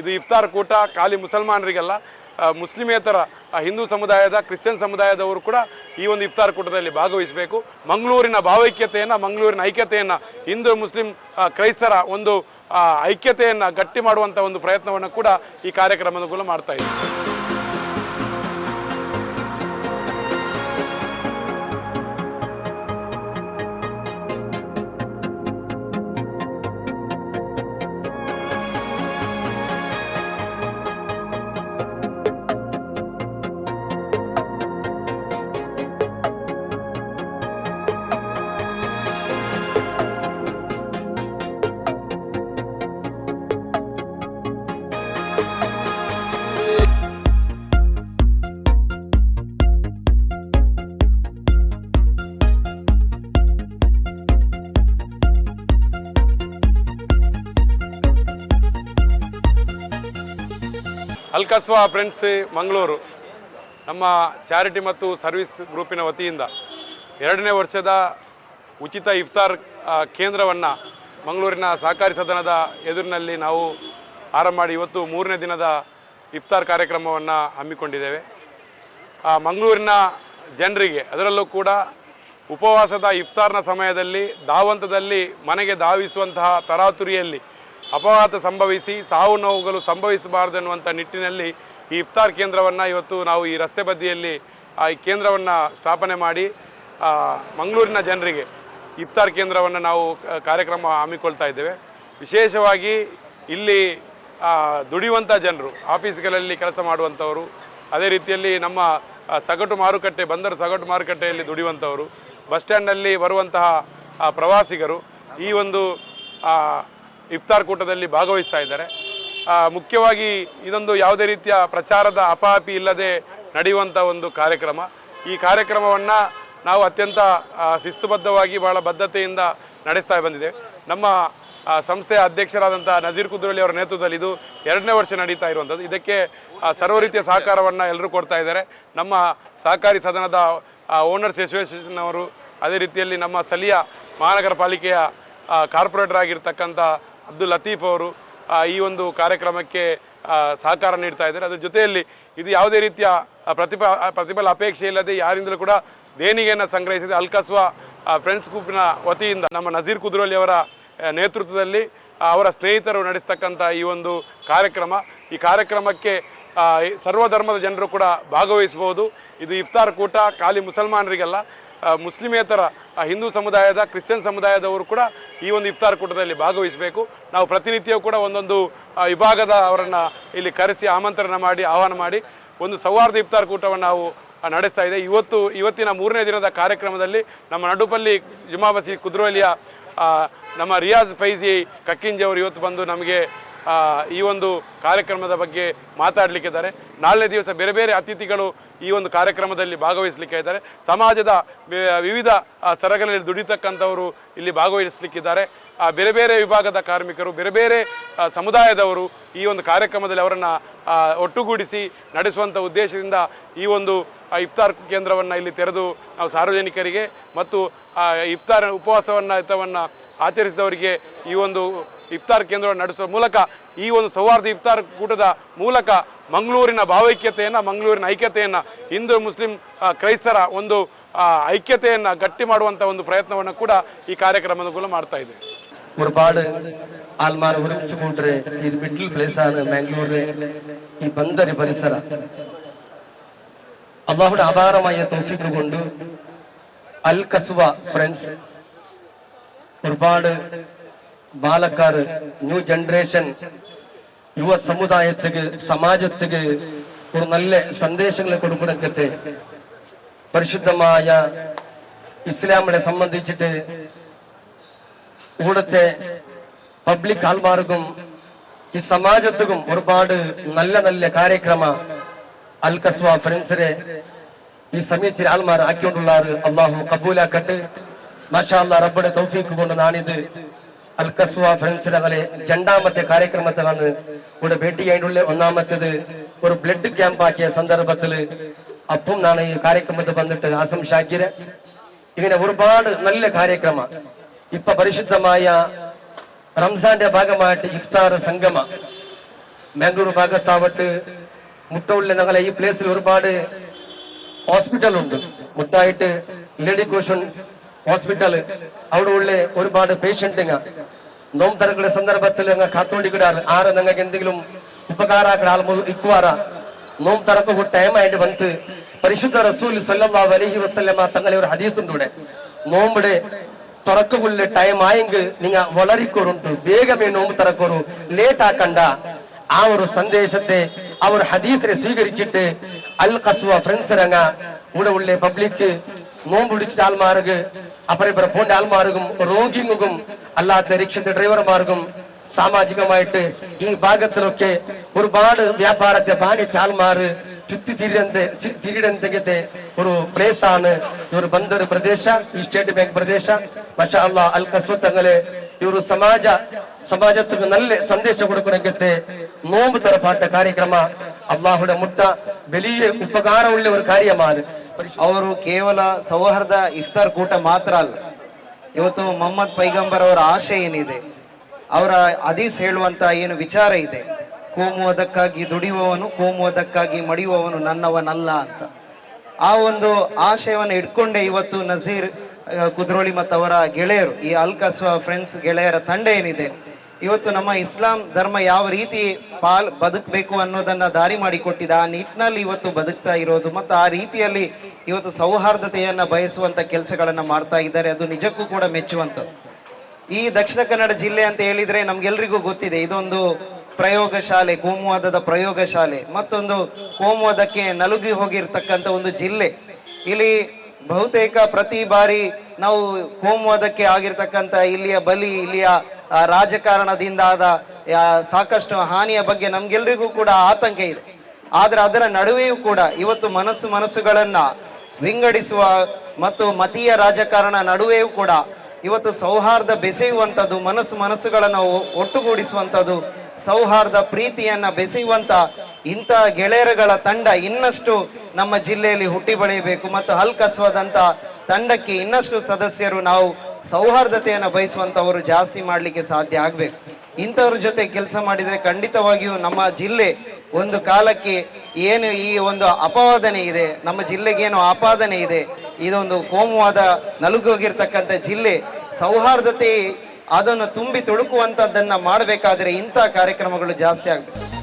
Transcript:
ಇದು ಇಫ್ತಾರ್ ಕೂಟ ಖಾಲಿ ಮುಸಲ್ಮಾನರಿಗೆಲ್ಲ ಮುಸ್ಲಿಮೇತರ ಹಿಂದೂ ಸಮುದಾಯದ, ಕ್ರಿಶ್ಚಿಯನ್ ಸಮುದಾಯದವರು ಕೂಡ ಈ ಒಂದು ಇಫ್ತಾರ್ ಕೂಟದಲ್ಲಿ ಭಾಗವಹಿಸಬೇಕು. ಮಂಗಳೂರಿನ ಭಾವೈಕ್ಯತೆಯನ್ನು, ಮಂಗಳೂರಿನ ಐಕ್ಯತೆಯನ್ನು, ಹಿಂದೂ, ಮುಸ್ಲಿಂ ಕ್ರೈಸ್ತರ ಒಂದು ಐಕ್ಯತೆಯನ್ನು ಗಟ್ಟಿ ಮಾಡುವಂಥ ಒಂದು ಪ್ರಯತ್ನವನ್ನು ಕೂಡ ಈ ಕಾರ್ಯಕ್ರಮದ ಮೂಲಕ ಮಾಡ್ತಾ ಇದ್ದೀವಿ. ಅಲ್ಕಸ್ವಾ ಫ್ರೆಂಡ್ಸ್ ಮಂಗಳೂರು, ನಮ್ಮ ಚಾರಿಟಿ ಮತ್ತು ಸರ್ವಿಸ್ ಗ್ರೂಪಿನ ವತಿಯಿಂದ ಎರಡನೇ ವರ್ಷದ ಉಚಿತ ಇಫ್ತಾರ್ ಕೇಂದ್ರವನ್ನು ಮಂಗಳೂರಿನ ಸಹಕಾರಿ ಸದನದ ಎದುರಿನಲ್ಲಿ ನಾವು ಆರಂಭ ಮಾಡಿ ಇವತ್ತು ಮೂರನೇ ದಿನದ ಇಫ್ತಾರ್ ಕಾರ್ಯಕ್ರಮವನ್ನು ಹಮ್ಮಿಕೊಂಡಿದ್ದೇವೆ. ಮಂಗಳೂರಿನ ಜನರಿಗೆ ಅದರಲ್ಲೂ ಕೂಡ ಉಪವಾಸದ ಇಫ್ತಾರ್ನ ಸಮಯದಲ್ಲಿ ಧಾವಂತದಲ್ಲಿ ಮನೆಗೆ ಧಾವಿಸುವಂತಹ ತರಾತುರಿಯಲ್ಲಿ ಅಪಘಾತ ಸಂಭವಿಸಿ ಸಾವು ನೋವುಗಳು ಸಂಭವಿಸಬಾರದೆನ್ನುವಂಥ ನಿಟ್ಟಿನಲ್ಲಿ ಈ ಇಫ್ತಾರ್ ಕೇಂದ್ರವನ್ನು ಇವತ್ತು ನಾವು ಈ ರಸ್ತೆ ಬದಿಯಲ್ಲಿ, ಆ, ಈ ಕೇಂದ್ರವನ್ನು ಸ್ಥಾಪನೆ ಮಾಡಿ ಮಂಗಳೂರಿನ ಜನರಿಗೆ ಇಫ್ತಾರ್ ಕೇಂದ್ರವನ್ನು ನಾವು ಕಾರ್ಯಕ್ರಮ ಹಮ್ಮಿಕೊಳ್ತಾ ಇದ್ದೇವೆ. ವಿಶೇಷವಾಗಿ ಇಲ್ಲಿ ದುಡಿಯುವಂಥ ಜನರು, ಆಫೀಸ್ಗಳಲ್ಲಿ ಕೆಲಸ ಮಾಡುವಂಥವರು, ಅದೇ ರೀತಿಯಲ್ಲಿ ನಮ್ಮ ಸಗಟು ಮಾರುಕಟ್ಟೆ, ಬಂದರು ಸಗಟು ಮಾರುಕಟ್ಟೆಯಲ್ಲಿ ದುಡಿಯುವಂಥವರು, ಬಸ್ ಸ್ಟ್ಯಾಂಡಲ್ಲಿ ಬರುವಂತಹ ಪ್ರವಾಸಿಗರು, ಈ ಒಂದು ಇಫ್ತಾರ್ ಕೂಟದಲ್ಲಿ ಭಾಗವಹಿಸ್ತಾ ಇದ್ದಾರೆ. ಮುಖ್ಯವಾಗಿ ಇದೊಂದು ಯಾವುದೇ ರೀತಿಯ ಪ್ರಚಾರದ ಅಪಾಪಿ ಇಲ್ಲದೆ ನಡೆಯುವಂಥ ಒಂದು ಕಾರ್ಯಕ್ರಮ. ಈ ಕಾರ್ಯಕ್ರಮವನ್ನು ನಾವು ಅತ್ಯಂತ ಶಿಸ್ತುಬದ್ಧವಾಗಿ ಬಹಳ ಬದ್ಧತೆಯಿಂದ ನಡೆಸ್ತಾ ಬಂದಿದೆ. ನಮ್ಮ ಸಂಸ್ಥೆಯ ಅಧ್ಯಕ್ಷರಾದಂಥ ನಜೀರ್ ಕುದ್ರಳ್ಳಿ ಅವರ ನೇತೃತ್ವದಲ್ಲಿ ಇದು ಎರಡನೇ ವರ್ಷ ನಡೀತಾ ಇರುವಂಥದ್ದು. ಇದಕ್ಕೆ ಸರ್ವ ರೀತಿಯ ಸಹಕಾರವನ್ನು ಎಲ್ಲರೂ ಕೊಡ್ತಾ ಇದ್ದಾರೆ. ನಮ್ಮ ಸಹಕಾರಿ ಸದನದ ಓನರ್ಸ್ ಅಸೋಸಿಯೇಷನ್ ಅವರು ಅದೇ ರೀತಿಯಲ್ಲಿ ನಮ್ಮ ಸ್ಥಳೀಯ ಮಹಾನಗರ ಪಾಲಿಕೆಯ ಕಾರ್ಪೊರೇಟರ್ ಆಗಿರ್ತಕ್ಕಂಥ ಅಬ್ದುಲ್ ಲತೀಫ್ ಅವರು ಈ ಒಂದು ಕಾರ್ಯಕ್ರಮಕ್ಕೆ ಸಹಕಾರ ನೀಡ್ತಾ ಇದ್ದಾರೆ. ಅದ್ರ ಜೊತೆಯಲ್ಲಿ ಇದು ಯಾವುದೇ ರೀತಿಯ ಪ್ರತಿಭ ಪ್ರತಿಫಲ ಅಪೇಕ್ಷೆ ಇಲ್ಲದೆ ಯಾರಿಂದಲೂ ಕೂಡ ದೇಣಿಗೆಯನ್ನು ಸಂಗ್ರಹಿಸಿದೆ. ಅಲ್ಕಸ್ವ ಫ್ರೆಂಡ್ಸ್ ಗ್ರೂಪ್ನ ವತಿಯಿಂದ ನಮ್ಮ ನಜೀರ್ ಕುದ್ರೋಲಿ ಅವರ ನೇತೃತ್ವದಲ್ಲಿ ಅವರ ಸ್ನೇಹಿತರು ನಡೆಸ್ತಕ್ಕಂಥ ಈ ಒಂದು ಕಾರ್ಯಕ್ರಮ. ಈ ಕಾರ್ಯಕ್ರಮಕ್ಕೆ ಸರ್ವಧರ್ಮದ ಜನರು ಕೂಡ ಭಾಗವಹಿಸಬಹುದು. ಇದು ಇಫ್ತಾರ್ ಕೂಟ, ಖಾಲಿ ಮುಸಲ್ಮಾನರಿಗಲ್ಲ. ಮುಸ್ಲಿಮೇತರ ಹಿಂದೂ ಸಮುದಾಯದ, ಕ್ರಿಶ್ಚಿಯನ್ ಸಮುದಾಯದವರು ಕೂಡ ಈ ಒಂದು ಇಫ್ತಾರ್ ಕೂಟದಲ್ಲಿ ಭಾಗವಹಿಸಬೇಕು. ನಾವು ಪ್ರತಿನಿತ್ಯವೂ ಕೂಡ ಒಂದೊಂದು ವಿಭಾಗದ ಅವರನ್ನು ಇಲ್ಲಿ ಕರೆಸಿ ಆಮಂತ್ರಣ ಮಾಡಿ, ಆಹ್ವಾನ ಮಾಡಿ, ಒಂದು ಸೌಹಾರ್ದ ಇಫ್ತಾರ್ ಕೂಟವನ್ನು ನಾವು ನಡೆಸ್ತಾ ಇದೆ. ಇವತ್ತು, ಇವತ್ತಿನ ಮೂರನೇ ದಿನದ ಕಾರ್ಯಕ್ರಮದಲ್ಲಿ ನಮ್ಮ ನಡುಪಲ್ಲಿ ಜುಮಾಬಸಿ ಕುದ್ರೋಲಿಯ ನಮ್ಮ ರಿಯಾಜ್ ಫೈಜಿ ಕಕ್ಕಿಂಜಿ ಅವರು ಇವತ್ತು ಬಂದು ನಮಗೆ ಈ ಒಂದು ಕಾರ್ಯಕ್ರಮದ ಬಗ್ಗೆ ಮಾತಾಡಲಿಕ್ಕಿದ್ದಾರೆ. ನಾಳೆ ದಿವಸ ಬೇರೆ ಬೇರೆ ಅತಿಥಿಗಳು ಈ ಒಂದು ಕಾರ್ಯಕ್ರಮದಲ್ಲಿ ಭಾಗವಹಿಸಲಿಕ್ಕೆ ಇದ್ದಾರೆ ಸಮಾಜದ ವಿವಿಧ ಸರಗಳಲ್ಲಿ ದುಡಿತಕ್ಕಂಥವರು ಇಲ್ಲಿ ಭಾಗವಹಿಸಲಿಕ್ಕಿದ್ದಾರೆ. ಬೇರೆ ಬೇರೆ ವಿಭಾಗದ ಕಾರ್ಮಿಕರು, ಬೇರೆ ಬೇರೆ ಸಮುದಾಯದವರು ಈ ಒಂದು ಕಾರ್ಯಕ್ರಮದಲ್ಲಿ ಅವರನ್ನು ಒಟ್ಟುಗೂಡಿಸಿ ನಡೆಸುವಂಥ ಉದ್ದೇಶದಿಂದ ಈ ಒಂದು ಇಫ್ತಾರ್ ಕೇಂದ್ರವನ್ನು ಇಲ್ಲಿ ತೆರೆದು ನಾವು ಸಾರ್ವಜನಿಕರಿಗೆ ಮತ್ತು ಇಫ್ತಾರ್ ಉಪವಾಸವನ್ನು ಆಚರಿಸಿದವರಿಗೆ ಈ ಒಂದು ಇಫ್ತಾರ್ ಕೇಂದ್ರವನ್ನು ನಡೆಸುವ ಮೂಲಕ ಈ ಒಂದು ಸೌಹಾರ್ದ ಇಫ್ತಾರ್ ಕೂಟದ ಮೂಲಕ ಮಂಗಳೂರಿನ ಭಾವೈಕ್ಯತೆಯನ್ನು ಮಂಗಳೂರಿನ ಐಕ್ಯತೆಯನ್ನು ಹಿಂದೂ ಮುಸ್ಲಿಂ ಆ, ಕ್ರೈಸ್ತರ ಒಂದು ಆ, ಐಕ್ಯತೆಯನ್ನು ಗಟ್ಟಿ ಮಾಡುವಂಥ ಒಂದು ಪ್ರಯತ್ನವನ್ನು ಕೂಡ ಈ ಕಾರ್ಯಕ್ರಮದ ಮೂಲಕ ಮಾಡ್ತಾ ಇದ್ದೇವೆ ഒരുപാട് ആൾമാർ ഒരുമിച്ച് കൂട്ടര് ഈ മിഡിൽ പ്ലേസ് ആണ് മാംഗ്ലൂരിലെ ഈ ബന്ദര് പരിസര അള്ളാഹുടെ അപാരമായ തോഫിക്ക് കൊണ്ട് അൽ കസ്വ ഫ്രണ്ട്സ് ഒരുപാട് ബാലക്കാർ ന്യൂ ജനറേഷൻ യുവ സമുദായത്തിക്ക് സമാജത്തിക്ക് ഒരു നല്ല സന്ദേശങ്ങൾ കൊടുക്കണക്കത്തെ പരിശുദ്ധമായ ഇസ്ലാമിനെ സംബന്ധിച്ചിട്ട് ഇവിടുത്തെ പബ്ലിക് ആൾമാർക്കും ഈ സമാജത്തിക്കും ഒരുപാട് നല്ല നല്ല കാര്യക്രമ അൽ ഫ്രണ്ട്സിനെ ഈ സമയത്തിൽ ആൾമാർ ആക്കിക്കൊണ്ടുള്ള അള്ളാഹു കബൂലാക്കട്ട്. മാഷാ അല്ലാ റബ്ബയുടെ തൗഫീക്ക് കൊണ്ട് നാണിത്. അൽ കസ്വ ഫ്രണ്ട്സിനെ അങ്ങനെ രണ്ടാമത്തെ കാര്യക്രമത്തിലാണ് ഇവിടെ ഭേട്ടിയായിട്ടുള്ള ഒന്നാമത്തേത് ഒരു ബ്ലഡ് ക്യാമ്പ് ആക്കിയ സന്ദർഭത്തിൽ അപ്പം നാണ് ഈ കാര്യക്രമത്തിൽ വന്നിട്ട് ആസം ഷാക്കിര്. ഇങ്ങനെ ഒരുപാട് നല്ല കാര്യക്രമ. ഇപ്പൊ പരിശുദ്ധമായ റംസാന്റെ ഭാഗമായിട്ട് ഇഫ്താർ സംഗമ. ബാംഗ്ലൂർ ഭാഗത്താവട്ട് മുട്ടവുള്ള ഞങ്ങളെ ഈ പ്ലേസിൽ ഒരുപാട് ഹോസ്പിറ്റൽ ഉണ്ട്. മുട്ടായിട്ട് ലേഡി കോഷൻ ഹോസ്പിറ്റൽ അവിടെ ഉള്ള ഒരുപാട് പേഷ്യന്റ് നോമ്പ് തരക്കുന്ന ಸಂದರ್ಭದಲ್ಲಿ അങ്ങ് കാത്തോണ്ടിക്കിടാറ് ആറ് നിങ്ങൾക്ക് എന്തെങ്കിലും ഉപകാരാക്കട ആൾ ഇക്കുവാറ നോമ്പ് തറക്ക് ടൈം ആയിട്ട് വന്ന് പരിശുദ്ധ റസൂൽ സല്ലല്ലാഹു അലൈഹി വസല്ലമ തങ്ങളെ ഒരു ഹദീസ് ഉണ്ട് ഇവിടെ നോമ്പിടെ തുറക്കുള്ള ടൈം ആയെങ്കിൽ നിങ്ങ വളരിക്കോറുണ്ട് വേഗമേ നോമ്പ് തറക്കോറു ലേറ്റ് ആക്കണ്ട ആ ഒരു സന്ദേശത്തെ ആ ഒരു ഹദീസിനെ സ്വീകരിച്ചിട്ട് അൽ കസ്വ ഫ്രണ്ട്സ് രംഗ ഇവിടെ ഉള്ള പബ്ലിക് നോമ്പ് പിടിച്ചിട്ട് ആൾമാർക്ക് അപ്പറേപ്പറ പോണ്ട ആൾമാർക്കും രോഗിങ്ങും അല്ലാത്ത രക്ഷത്തെ ഡ്രൈവർമാർക്കും സാമാജികമായിട്ട് ഈ ഭാഗത്തിലൊക്കെ ഒരുപാട് വ്യാപാരത്തെ ബാണിത്തെ ആൾമാര് ചുറ്റി തിരിയന്ത തിരിയിടന്തകത്തെ ഒരു പ്ലേസ് ആണ്. ഈ ഒരു ബന്ദർ പ്രദേശ ഈ സ്റ്റേറ്റ് ബാങ്ക് പ്രദേശ. മഷാ അല്ലാ അൽ കസ്വത്ത് അങ്ങനെ ಈ സമാജ ಸಮಾಜ നല്ല സന്ദേശം ಸಂದೇಶ ಕೊಡಕ್ಕೆ ನೋಂಬು ತರಪಾಟ ಕಾರ್ಯಕ್ರಮ മുട്ട വലിയ ഉപകാരമുള്ള ഒരു ಒಂದು ಅವರು ಕೇವಲ ಸೌಹಾರ್ದ ಇಫ್ತಾರ್ ಕೂಟ ಮಾತ್ರ ಅಲ್ಲ. ಇವತ್ತು ಮೊಹಮ್ಮದ್ ಪೈಗಂಬರ್ ಅವರ ಆಶೆ ಏನಿದೆ? ಅವರ ಅದೀಸ್ ಹೇಳುವಂತ ಏನು ವಿಚಾರ ಇದೆ? ಕೋಮುವುದಕ್ಕಾಗಿ ದುಡಿಯುವವನು ಕೋಮುವುದಕ್ಕಾಗಿ ಮಡಿಯುವವನು ನನ್ನವನಲ್ಲ ಅಂತ. ಆ ಒಂದು ಆಶಯವನ್ನು ಇಟ್ಕೊಂಡೆ ಇವತ್ತು ನಜೀರ್ ಕುದ್ರೋಳಿ ಮತ್ತು ಅವರ ಗೆಳೆಯರು. ಈ ಅಲ್ಕಸ್ವ ಫ್ರೆಂಡ್ಸ್ ಗೆಳೆಯರ ತಂಡ ಏನಿದೆ? ಇವತ್ತು ನಮ್ಮ ಇಸ್ಲಾಂ ಧರ್ಮ ಯಾವ ರೀತಿ ಪಾಲ್ ಬದುಕಬೇಕು ಅನ್ನೋದನ್ನ ದಾರಿ ಮಾಡಿಕೊಟ್ಟಿದೆ, ಆ ನಿಟ್ಟಿನಲ್ಲಿ ಇವತ್ತು ಬದುಕ್ತಾ ಇರೋದು ಮತ್ತು ಆ ರೀತಿಯಲ್ಲಿ ಇವತ್ತು ಸೌಹಾರ್ದತೆಯನ್ನ ಬಯಸುವಂತ ಕೆಲಸಗಳನ್ನ ಮಾಡ್ತಾ ಇದ್ದಾರೆ, ಅದು ನಿಜಕ್ಕೂ ಕೂಡ ಮೆಚ್ಚುವಂಥದ್ದು. ಈ ದಕ್ಷಿಣ ಕನ್ನಡ ಜಿಲ್ಲೆ ಅಂತ ಹೇಳಿದ್ರೆ ನಮ್ಗೆಲ್ರಿಗೂ ಗೊತ್ತಿದೆ, ಇದೊಂದು ಪ್ರಯೋಗ ಶಾಲೆ, ಕೋಮುವಾದದ ಪ್ರಯೋಗ ಶಾಲೆ, ಮತ್ತೊಂದು ಕೋಮುವಾದಕ್ಕೆ ನಲುಗಿ ಹೋಗಿರ್ತಕ್ಕಂಥ ಒಂದು ಜಿಲ್ಲೆ. ಇಲ್ಲಿ ಬಹುತೇಕ ಪ್ರತಿ ಬಾರಿ ನಾವು ಕೋಮುವಾದಕ್ಕೆ ಆಗಿರ್ತಕ್ಕಂಥ ಇಲ್ಲಿಯ ಬಲಿ, ಇಲ್ಲಿಯ ಆ, ರಾಜಕಾರಣದಿಂದ ಆದ ಸಾಕಷ್ಟು ಹಾನಿಯ ಬಗ್ಗೆ ನಮ್ಗೆಲ್ರಿಗೂ ಕೂಡ ಆತಂಕ ಇದೆ. ಆದ್ರೆ ಅದರ ನಡುವೆಯೂ ಕೂಡ ಇವತ್ತು ಮನಸ್ಸು ಮನಸ್ಸುಗಳನ್ನ ವಿಂಗಡಿಸುವ ಮತ್ತು ಮತೀಯ ರಾಜಕಾರಣ ನಡುವೆಯೂ ಕೂಡ ಇವತ್ತು ಸೌಹಾರ್ದ ಬೆಸೆಯುವಂಥದ್ದು ಮನಸ್ಸು ಮನಸ್ಸುಗಳನ್ನು ಒಟ್ಟುಗೂಡಿಸುವಂಥದ್ದು ಸೌಹಾರ್ದ ಪ್ರೀತಿಯನ್ನ ಬೆಸೆಯುವಂತ ಇಂಥ ಗೆಳೆಯರುಗಳ ತಂಡ ಇನ್ನಷ್ಟು ನಮ್ಮ ಜಿಲ್ಲೆಯಲ್ಲಿ ಹುಟ್ಟಿ ಬೆಳೆಯಬೇಕು ಮತ್ತು ಹಲ್ ಕಸ್ವಾದಂತ ತಂಡಕ್ಕೆ ಇನ್ನಷ್ಟು ಸದಸ್ಯರು ನಾವು ಸೌಹಾರ್ದತೆಯನ್ನು ಬಯಸುವಂಥವರು ಜಾಸ್ತಿ ಮಾಡಲಿಕ್ಕೆ ಸಾಧ್ಯ ಆಗಬೇಕು. ಇಂಥವ್ರ ಜೊತೆ ಕೆಲಸ ಮಾಡಿದರೆ ಖಂಡಿತವಾಗಿಯೂ ನಮ್ಮ ಜಿಲ್ಲೆ ಒಂದು ಕಾಲಕ್ಕೆ ಏನು ಈ ಒಂದು ಅಪವಾದನೆ ಇದೆ, ನಮ್ಮ ಜಿಲ್ಲೆಗೇನು ಆಪಾದನೆ ಇದೆ, ಇದೊಂದು ಕೋಮುವಾದ ನಲುಗೋಗಿರ್ತಕ್ಕಂಥ ಜಿಲ್ಲೆ, ಸೌಹಾರ್ದತೆ ಅದನ್ನು ತುಂಬಿ ತುಳುಕುವಂಥದ್ದನ್ನು ಮಾಡಬೇಕಾದ್ರೆ ಇಂಥ ಕಾರ್ಯಕ್ರಮಗಳು ಜಾಸ್ತಿ ಆಗ್ಬೇಕು.